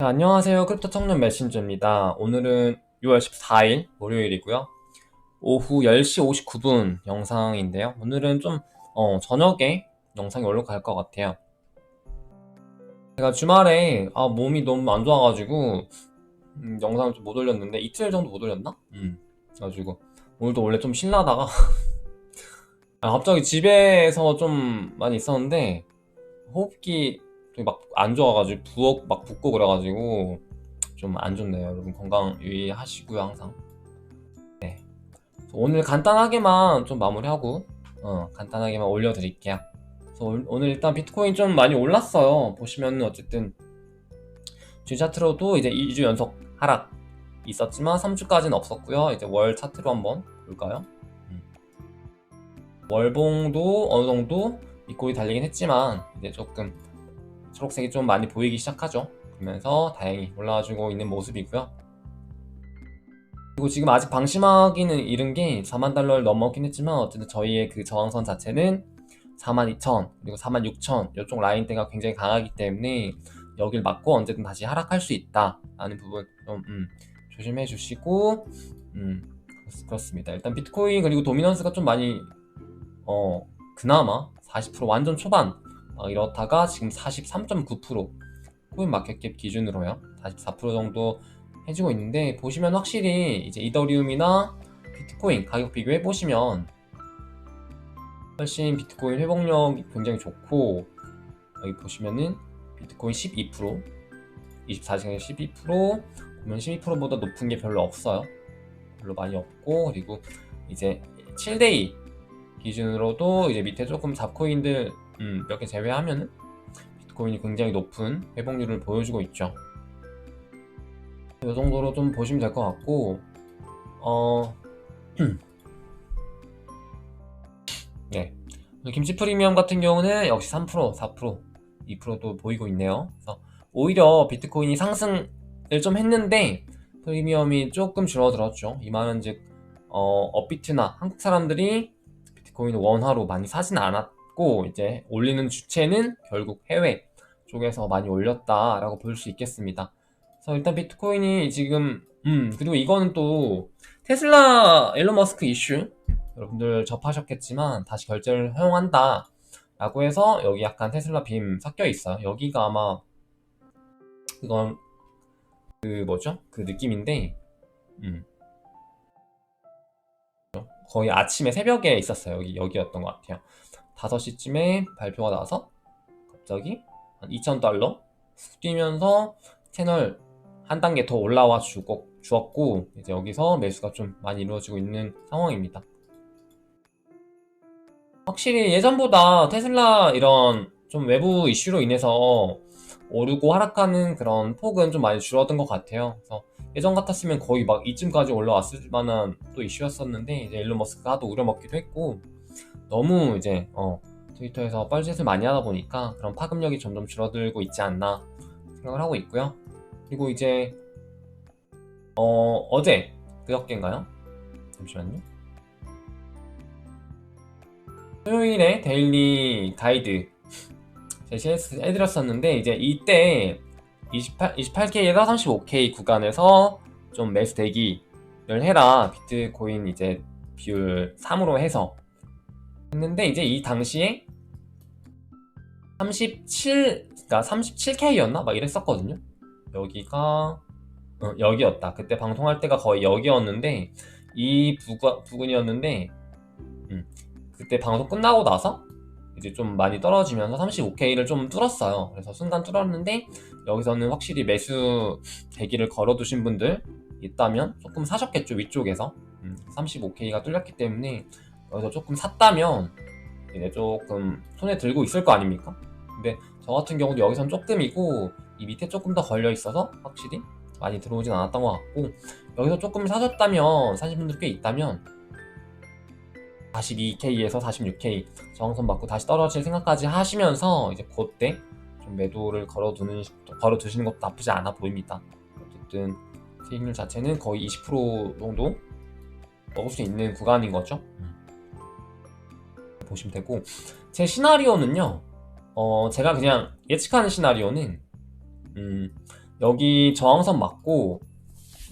네, 안녕하세요. 크립토 청년 메신저입니다. 오늘은 6월 14일 월요일이고요. 오후 10시 59분 영상인데요. 오늘은 좀 어, 저녁에 영상이 올라갈 것 같아요. 제가 주말에 아, 몸이 너무 안 좋아가지고 음, 영상을 좀 못 올렸는데 이틀 정도 못 올렸나? 음, 그래가지고 오늘도 원래 좀 쉴라다가 아, 갑자기 집에서 좀 많이 있었는데 호흡기 막 안 좋아가지고 부엌 막 붓고 그래가지고 좀 안 좋네요. 여러분 건강 유의하시고요 항상. 네. 오늘 간단하게만 좀 마무리하고 어, 간단하게만 올려드릴게요. 그래서 올- 오늘 일단 비트코인 좀 많이 올랐어요. 보시면은 어쨌든 주 차트로도 이제 2주 연속 하락 있었지만 3주까지는 없었고요. 이제 월 차트로 한번 볼까요? 음. 월봉도 어느 정도 밑꼬리 달리긴 했지만 이제 조금 초록색이 좀 많이 보이기 시작하죠. 그러면서 다행히 올라와주고 있는 모습이고요. 그리고 지금 아직 방심하기는 이른 게 4만 달러를 넘었긴 했지만 어쨌든 저희의 그 저항선 자체는 4만 2천 그리고 4만 6천 이쪽 라인대가 굉장히 강하기 때문에 여길 맞고 언제든 다시 하락할 수 있다라는 부분 좀 음, 조심해 주시고 음, 그렇- 그렇습니다. 일단 비트코인 그리고 도미넌스가 좀 많이 어 그나마 40% 완전 초반 막 이렇다가 지금 43.9% 코인 마켓캡 기준으로요. 44% 정도 해주고 있는데 보시면 확실히 이제 이더리움이나 비트코인 가격 비교해 보시면 훨씬 비트코인 회복력이 굉장히 좋고 여기 보시면은 비트코인 12% 24시간에 12% 보면 12%보다 높은 게 별로 없어요. 별로 많이 없고 그리고 이제 7데이 기준으로도 이제 밑에 조금 잡코인들 음, 몇 개 제외하면은 비트코인이 굉장히 높은 회복률을 보여주고 있죠. 이 정도로 좀 보시면 될 것 같고, 어, 네. 김치 프리미엄 같은 경우는 역시 3%, 4%, 2%도 보이고 있네요. 그래서 오히려 비트코인이 상승을 좀 했는데 프리미엄이 조금 줄어들었죠. 이 말은 즉 어, 업비트나 한국 사람들이 비트코인을 원화로 많이 사진 않았 고 이제 올리는 주체는 결국 해외 쪽에서 많이 올렸다라고 볼 수 있겠습니다. 그래서 일단 비트코인이 지금 음 그리고 이거는 또 테슬라 일론 머스크 이슈 여러분들 접하셨겠지만 다시 결제를 허용한다 라고 해서 여기 약간 테슬라 빔 섞여 있어요. 여기가 아마 그건 그 뭐죠? 그 느낌인데 음 거의 아침에 새벽에 있었어요. 여기 여기였던 것 같아요. 5시쯤에 발표가 나서 갑자기 한 2,000달러 뛰면서 채널 한 단계 더 올라와 주고, 주었고 이제 여기서 매수가 좀 많이 이루어지고 있는 상황입니다. 확실히 예전보다 테슬라 이런 좀 외부 이슈로 인해서 오르고 하락하는 그런 폭은 좀 많이 줄어든 것 같아요. 그래서 예전 같았으면 거의 막 이쯤까지 올라왔을 만한 또 이슈였었는데 이제 일론 머스크가 하도 우려먹기도 했고 너무 이제 어, 트위터에서 뻘짓을 많이 하다 보니까 그런 파급력이 점점 줄어들고 있지 않나 생각을 하고 있고요. 그리고 이제 어, 어제 그저께인가요? 잠시만요. 토요일에 데일리 가이드 제시해드렸었는데 이제 이때 28, 28K에서 35K 구간에서 좀 매수 대기를 해라 비트코인 이제 비율 3으로 해서 했는데 이제 이 당시에 37 그러니까 37K였나 막 이랬었거든요. 여기가 어, 여기였다. 그때 방송할 때가 거의 여기였는데 이 부가, 부근이었는데 음, 그때 방송 끝나고 나서 이제 좀 많이 떨어지면서 35K를 좀 뚫었어요. 그래서 순간 뚫었는데 여기서는 확실히 매수 대기를 걸어두신 분들 있다면 조금 사셨겠죠 위쪽에서 음, 35K가 뚫렸기 때문에 여기서 조금 샀다면 이제 조금 손에 들고 있을 거 아닙니까? 근데 저 같은 경우도 여기선 조금이고 이 밑에 조금 더 걸려 있어서 확실히 많이 들어오진 않았던 것 같고 여기서 조금 사셨다면 사신 분들 꽤 있다면 42K에서 46K 저항선 맞고 다시 떨어질 생각까지 하시면서 이제 그때 좀 매도를 걸어두는 걸어두시는 것도 나쁘지 않아 보입니다. 어쨌든 수익률 자체는 거의 20% 정도 먹을 수 있는 구간인 거죠. 보시면 되고 제 시나리오는요. 어 제가 그냥 예측하는 시나리오는 음 여기 저항선 맞고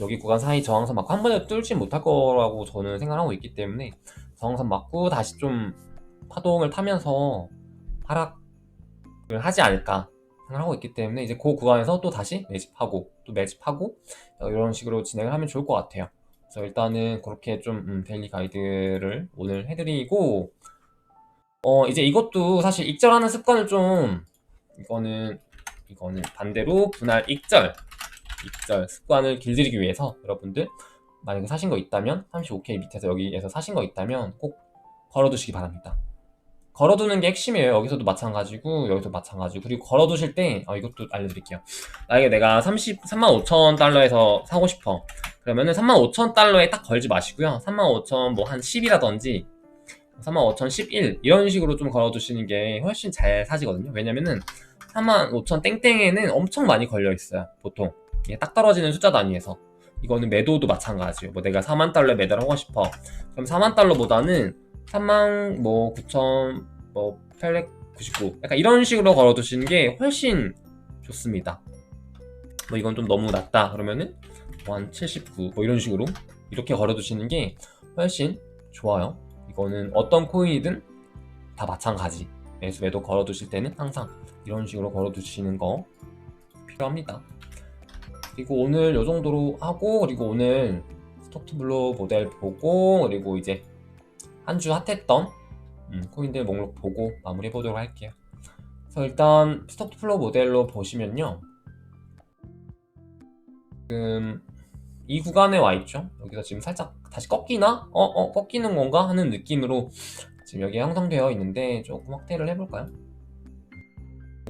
여기 구간 사이 저항선 맞고 한 번에 뚫지 못할 거라고 저는 생각하고 있기 때문에 저항선 맞고 다시 좀 파동을 타면서 하락을 하지 않을까 생각하고 있기 때문에 이제 그 구간에서 또 다시 매집하고 또 매집하고 어, 이런 식으로 진행을 하면 좋을 것 같아요. 그래서 일단은 그렇게 좀 음, 데일리 가이드를 오늘 해드리고 어 이제 이것도 사실 익절하는 습관을 좀 이거는 이거는 반대로 분할 익절 익절 습관을 길들이기 위해서 여러분들 만약에 사신 거 있다면 35K 밑에서 여기에서 사신 거 있다면 꼭 걸어두시기 바랍니다. 걸어두는 게 핵심이에요. 여기서도 마찬가지고 여기서 마찬가지고 그리고 걸어두실 때 어, 이것도 알려드릴게요. 만약에 내가 30, 35,000 달러에서 사고 싶어. 그러면은 35,000 달러에 딱 걸지 마시고요. 35,000뭐한 10이라든지 35,000 11 이런 식으로 좀 걸어두시는 게 훨씬 잘 사지거든요. 왜냐면은 35,000 땡땡에는 엄청 많이 걸려 있어요. 보통 딱 떨어지는 숫자 단위에서 이거는 매도도 마찬가지예요. 뭐 내가 4만 달러에 매도를 하고 싶어. 그럼 4만 달러보다는 3만 뭐 9천 뭐 899 약간 이런 식으로 걸어두시는 게 훨씬 좋습니다. 뭐 이건 좀 너무 낮다 그러면은 뭐 한 79 뭐 이런 식으로 이렇게 걸어두시는 게 훨씬 좋아요. 이거는 어떤 코인이든 다 마찬가지. 매수 매도 걸어두실 때는 항상 이런 식으로 걸어두시는 거 필요합니다. 그리고 오늘 요 정도로 하고 그리고 오늘 스톡투블로 모델 보고 그리고 이제 한 주 핫했던 음, 코인들 목록 보고 마무리해 보도록 할게요. 그래서 일단 스톡투플로 모델로 보시면요. 지금 이 구간에 와 있죠. 여기서 지금 살짝 다시 꺾이나? 어, 어, 꺾이는 건가? 하는 느낌으로 지금 여기 형성되어 있는데 조금 확대를 해볼까요?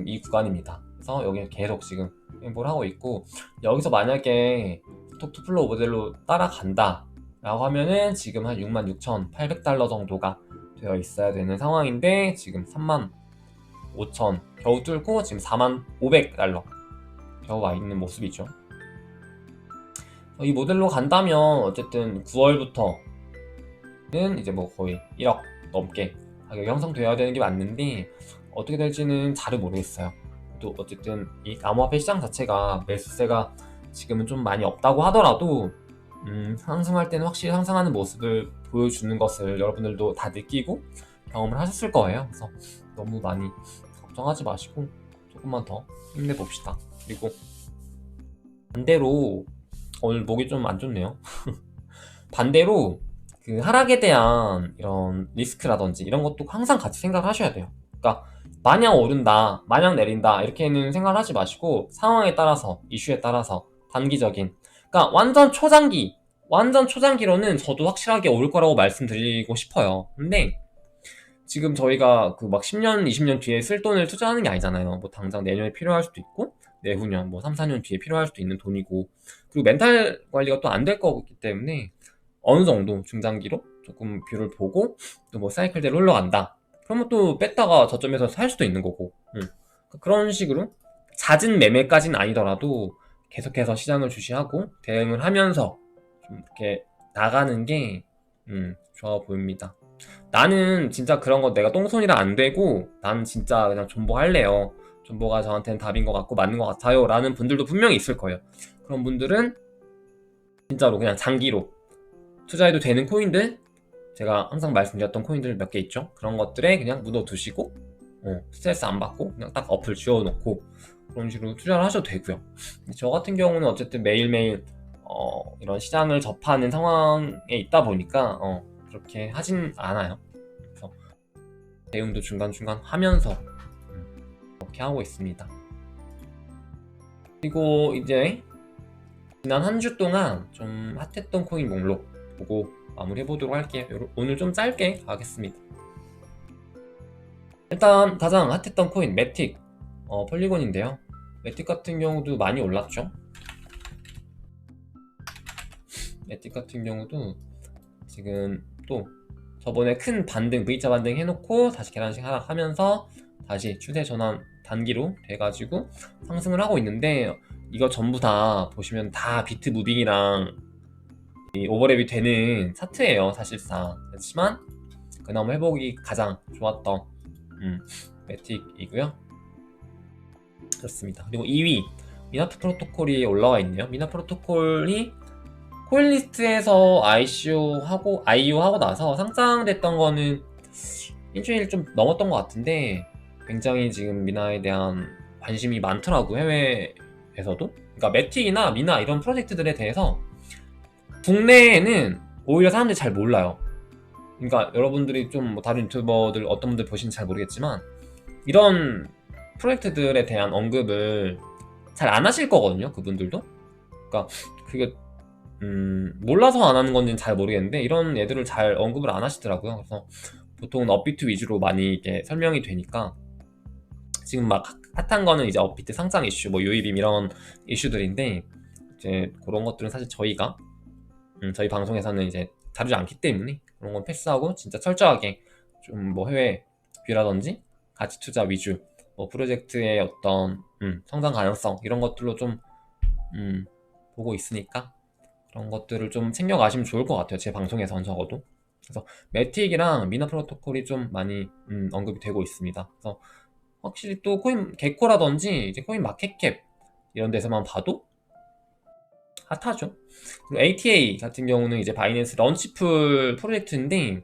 이 구간입니다. 그래서 여기 계속 지금 횡보를 하고 있고 여기서 만약에 스톡투플로 모델로 따라간다 라고 하면은 지금 한 66,800달러 정도가 되어 있어야 되는 상황인데 지금 35,000 겨우 뚫고 지금 4,500달러 겨우 와 있는 모습이죠. 이 모델로 간다면 어쨌든 9월부터는 이제 뭐 거의 1억 넘게 가격이 형성되어야 되는 게 맞는데 어떻게 될지는 잘은 모르겠어요. 또 어쨌든 이 암호화폐 시장 자체가 매수세가 지금은 좀 많이 없다고 하더라도 음, 상승할 때는 확실히 상승하는 모습을 보여주는 것을 여러분들도 다 느끼고 경험을 하셨을 거예요. 그래서 너무 많이 걱정하지 마시고 조금만 더 힘내봅시다. 그리고 반대로 오늘 목이 좀 안 좋네요. 반대로 그 하락에 대한 이런 리스크라든지 이런 것도 항상 같이 생각을 하셔야 돼요. 그러니까 마냥 오른다, 마냥 내린다 이렇게는 생각을 하지 마시고 상황에 따라서 이슈에 따라서 단기적인 그러니까 완전 초장기, 완전 초장기로는 저도 확실하게 오를 거라고 말씀드리고 싶어요. 근데 지금 저희가 그 막 10년, 20년 뒤에 쓸 돈을 투자하는 게 아니잖아요. 뭐 당장 내년에 필요할 수도 있고, 내후년, 뭐 3, 4년 뒤에 필요할 수도 있는 돈이고, 그리고 멘탈 관리가 또 안 될 거기 때문에 어느 정도 중장기로 조금 뷰를 보고 또 뭐 사이클대로 흘러간다. 그러면 또 뺐다가 저점에서 살 수도 있는 거고, 응. 그런 식으로 잦은 매매까지는 아니더라도 계속해서 시장을 주시하고 대응을 하면서 좀 이렇게 나가는 게 음, 좋아 보입니다. 나는 진짜 그런 거 내가 똥손이라 안 되고 나는 진짜 그냥 존버할래요. 존버가 저한테는 답인 것 같고 맞는 것 같아요. 라는 분들도 분명히 있을 거예요. 그런 분들은 진짜로 그냥 장기로 투자해도 되는 코인들 제가 항상 말씀드렸던 코인들 몇 개 있죠. 그런 것들에 그냥 묻어두시고 어, 스트레스 안 받고 그냥 딱 어플 지워놓고 그런 식으로 투자를 하셔도 되고요. 저 같은 경우는 어쨌든 매일매일 어, 이런 시장을 접하는 상황에 있다 보니까 어, 그렇게 하진 않아요. 그래서 대응도 중간중간 하면서 음, 그렇게 하고 있습니다. 그리고 이제 지난 한 주 동안 좀 핫했던 코인 목록 보고 마무리해 보도록 할게요. 오늘 좀 짧게 가겠습니다. 일단 가장 핫했던 코인 매틱 어, 폴리곤인데요. 매틱 같은 경우도 많이 올랐죠. 매틱 같은 경우도 지금 또 저번에 큰 반등, V자 반등 해놓고 다시 계란식 하락하면서 다시 추세 전환 단기로 돼가지고 상승을 하고 있는데 이거 전부 다 보시면 다 비트 무빙이랑 이 오버랩이 되는 차트예요 사실상. 그렇지만 그나마 회복이 가장 좋았던 음, 매틱이고요. 그렇습니다. 그리고 2위 미나트 프로토콜이 올라와 있네요. 미나 프로토콜이 코인리스트에서 ICO 하고 IO 하고 나서 상장됐던 거는 일주일 좀 넘었던 것 같은데 굉장히 지금 미나에 대한 관심이 많더라고 해외에서도. 그러니까 매틱이나 미나 이런 프로젝트들에 대해서 국내에는 오히려 사람들이 잘 몰라요. 그러니까 여러분들이 좀 뭐 다른 유튜버들 어떤 분들 보시는지 잘 모르겠지만 이런 프로젝트들에 대한 언급을 잘 안 하실 거거든요. 그분들도. 그러니까 그게 음, 몰라서 안 하는 건지는 잘 모르겠는데 이런 애들을 잘 언급을 안 하시더라고요. 그래서 보통은 업비트 위주로 많이 이게 설명이 되니까 지금 막 핫한 거는 이제 업비트 상장 이슈, 뭐 유이빔 이런 이슈들인데 이제 그런 것들은 사실 저희가 음, 저희 방송에서는 이제 다루지 않기 때문에 그런 건 패스하고 진짜 철저하게 좀 뭐 해외 뷰라든지 가치 투자 위주 뭐 프로젝트의 어떤 음, 성장 가능성 이런 것들로 좀 음, 보고 있으니까 그런 것들을 좀 챙겨가시면 좋을 것 같아요. 제 방송에선 적어도. 그래서 매틱이랑 미나 프로토콜이 좀 많이 음, 언급이 되고 있습니다. 그래서 확실히 또 코인 개코라든지 이제 코인 마켓캡 이런 데서만 봐도 핫하죠. 그리고 ATA 같은 경우는 이제 바이낸스 런치풀 프로젝트인데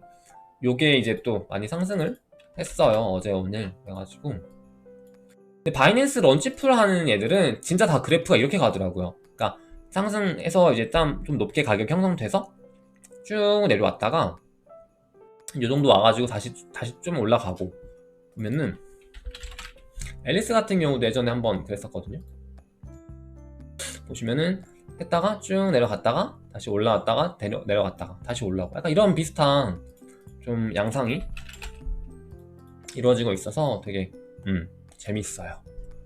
요게 이제 또 많이 상승을 했어요. 어제 오늘 그래가지고 근데 바이낸스 런치풀 하는 애들은 진짜 다 그래프가 이렇게 가더라고요. 그러니까 상승해서 이제 땀좀 높게 가격 형성돼서 쭉 내려왔다가 이 정도 와가지고 다시 다시 좀 올라가고 보면은 앨리스 같은 경우도 예전에 한번 그랬었거든요. 보시면은 했다가 쭉 내려갔다가 다시 올라왔다가 내려, 내려갔다가 다시 올라오고 약간 이런 비슷한 좀 양상이 이루어지고 있어서 되게 음, 재밌어요.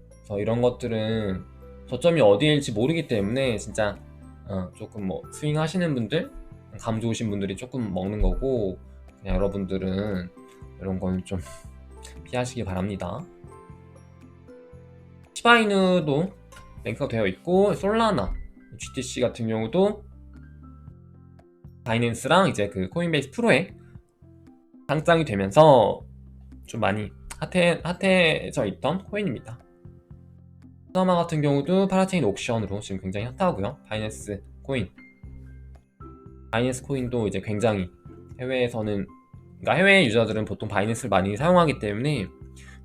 그래서 이런 것들은 저점이 어디일지 모르기 때문에 진짜 어, 조금 뭐 스윙 하시는 분들 감 좋으신 분들이 조금 먹는 거고 그냥 여러분들은 이런 건 좀 피하시기 바랍니다. 시바이누도 랭크가 되어 있고 솔라나 GTC 같은 경우도 바이낸스랑 이제 그 코인베이스 프로에 상장이 되면서 좀 많이 핫해, 핫해져 있던 코인입니다. 서마 같은 경우도 파라체인 옥션으로 지금 굉장히 핫하고요. 바이낸스 코인. 바이낸스 코인도 이제 굉장히 해외에서는 그러니까 해외 유저들은 보통 바이낸스를 많이 사용하기 때문에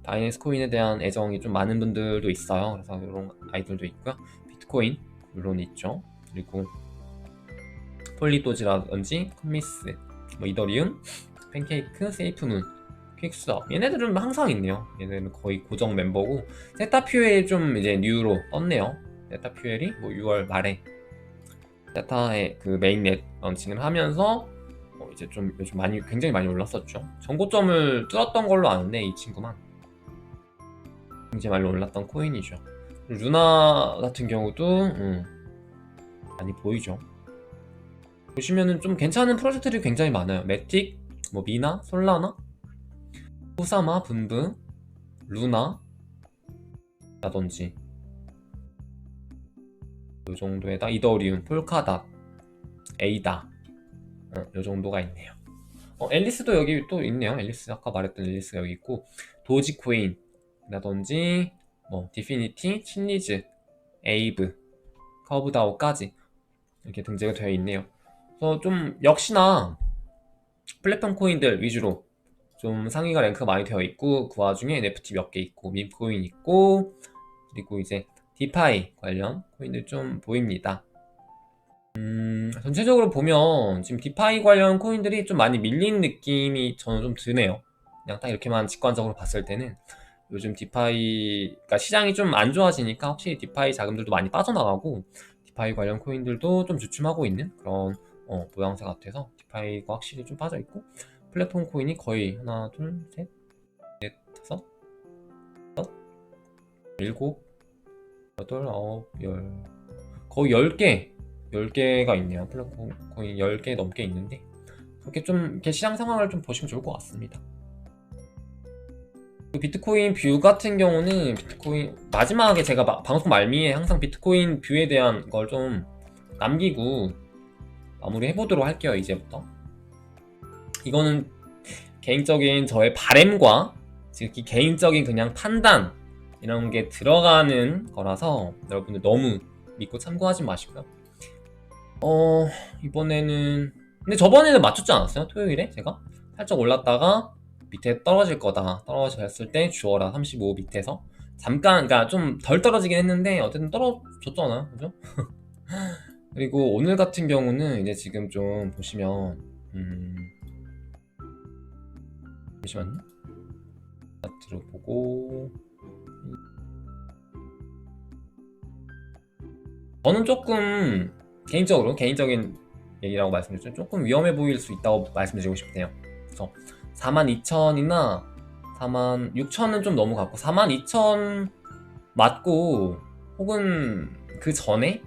바이낸스 코인에 대한 애정이 좀 많은 분들도 있어요. 그래서 이런 아이들도 있고요. 비트코인 물론 있죠. 그리고 폴리도지라든지 컴미스, 뭐 이더리움, 팬케이크, 세이프문, 퀵스업 얘네들은 항상 있네요. 얘네들은 거의 고정 멤버고 세타퓨엘이 좀 이제 뉴로 떴네요. 세타퓨엘이 뭐 6월 말에 세타의 그 메인넷 런칭을 하면서 어 이제 좀 요즘 많이 굉장히 많이 올랐었죠. 전고점을 뚫었던 걸로 아는데 이 친구만 굉장히 많이 올랐던 코인이죠. 루나 같은 경우도 음, 많이 보이죠. 보시면은 좀 괜찮은 프로젝트들이 굉장히 많아요. 매틱, 뭐 미나, 솔라나, 후사마, 분부, 루나 라든지 이 정도에다 이더리움, 폴카닷, 에이다 어, 이 정도가 있네요. 어, 앨리스도 여기 또 있네요. 앨리스 아까 말했던 앨리스가 여기 있고 도지코인 라든지 뭐 디피니티, 친리즈, 에이브, 커브다오까지 이렇게 등재가 되어 있네요. 그래서 좀 역시나 플랫폼 코인들 위주로 좀 상위가 랭크가 많이 되어 있고 그 와중에 NFT 몇 개 있고 밈코인 있고 그리고 이제 디파이 관련 코인들 좀 보입니다. 음, 전체적으로 보면 지금 디파이 관련 코인들이 좀 많이 밀린 느낌이 저는 좀 드네요. 그냥 딱 이렇게만 직관적으로 봤을 때는 요즘 디파이가 시장이 좀 안 좋아지니까 확실히 디파이 자금들도 많이 빠져나가고 디파이 관련 코인들도 좀 주춤하고 있는 그런 어, 모양새 같아서 디파이가 확실히 좀 빠져 있고 플랫폼 코인이 거의 하나, 둘, 셋, 넷, 다섯, 여섯, 일곱, 여덟, 아홉, 열 거의 열 개, 열 개가 있네요. 플랫폼 코인 열 개 넘게 있는데 그렇게 좀 이렇게 시장 상황을 좀 보시면 좋을 것 같습니다. 그 비트코인 뷰 같은 경우는 비트코인 마지막에 제가 마- 방송 말미에 항상 비트코인 뷰에 대한 걸 좀 남기고 마무리 해보도록 할게요 이제부터 이거는 개인적인 저의 바램과 지극히 개인적인 그냥 판단에 이런 게 들어가는 거라서 여러분들 너무 믿고 참고하지 마시고요. 어, 이번에는 근데 저번에는 맞췄지 않았어요? 토요일에 제가 살짝 올랐다가 밑에 떨어질 거다. 떨어졌을 때 주어라 35 밑에서 잠깐 그러니까 좀 덜 떨어지긴 했는데 어쨌든 떨어졌잖아요. 그죠? 그리고 오늘 같은 경우는 이제 지금 좀 보시면 음 잠시만요. 차트로 보고 저는 조금 개인적으로 개인적인 얘기라고 말씀드렸죠. 조금 위험해 보일 수 있다고 말씀드리고 싶네요. 그래서 42,000이나 46,000은 좀 너무 같고 42,000 맞고 혹은 그 전에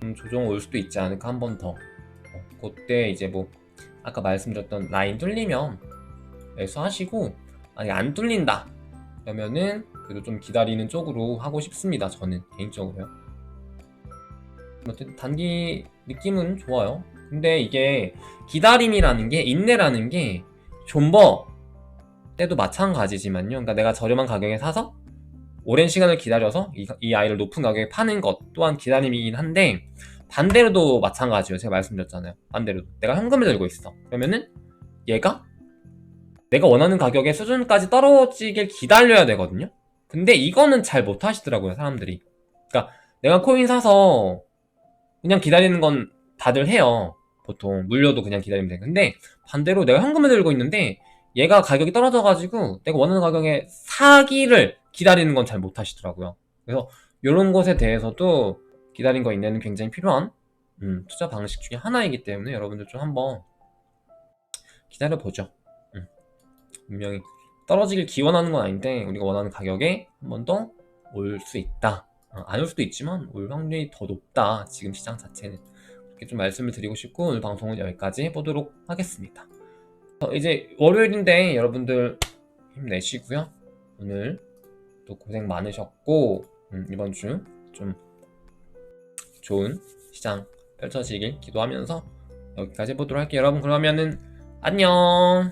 좀 조정 올 수도 있지 않을까 한 번 더. 어, 그때 이제 뭐 아까 말씀드렸던 라인 뚫리면 매수하시고 아니 안 뚫린다 그러면은 그래도 좀 기다리는 쪽으로 하고 싶습니다. 저는 개인적으로요. 어쨌든 단기 느낌은 좋아요. 근데 이게 기다림이라는 게 인내라는 게 존버 때도 마찬가지지만요. 그러니까 내가 저렴한 가격에 사서 오랜 시간을 기다려서 이, 이 아이를 높은 가격에 파는 것 또한 기다림이긴 한데 반대로도 마찬가지예요. 제가 말씀드렸잖아요. 반대로 내가 현금을 들고 있어. 그러면은 얘가 내가 원하는 가격의 수준까지 떨어지길 기다려야 되거든요. 근데 이거는 잘 못하시더라고요, 사람들이. 그러니까 내가 코인 사서 그냥 기다리는 건 다들 해요. 보통 물려도 그냥 기다리면 돼. 근데 반대로 내가 현금을 들고 있는데 얘가 가격이 떨어져가지고 내가 원하는 가격에 사기를 기다리는 건 잘 못하시더라고요. 그래서 이런 것에 대해서도 기다린 거 인내는 굉장히 필요한 음, 투자 방식 중에 하나이기 때문에 여러분들 좀 한번 기다려 보죠. 음. 분명히 떨어지길 기원하는 건 아닌데 우리가 원하는 가격에 한 번 더 올 수 있다. 어, 안올 수도 있지만 올 확률이 더 높다. 지금 시장 자체는 이렇게 좀 말씀을 드리고 싶고 오늘 방송은 여기까지 해보도록 하겠습니다. 어, 이제 월요일인데 여러분들 힘내시고요. 오늘 또 고생 많으셨고 음, 이번 주 좀 좋은 시장 펼쳐지길 기도하면서 여기까지 해보도록 할게요. 여러분 그러면은 안녕.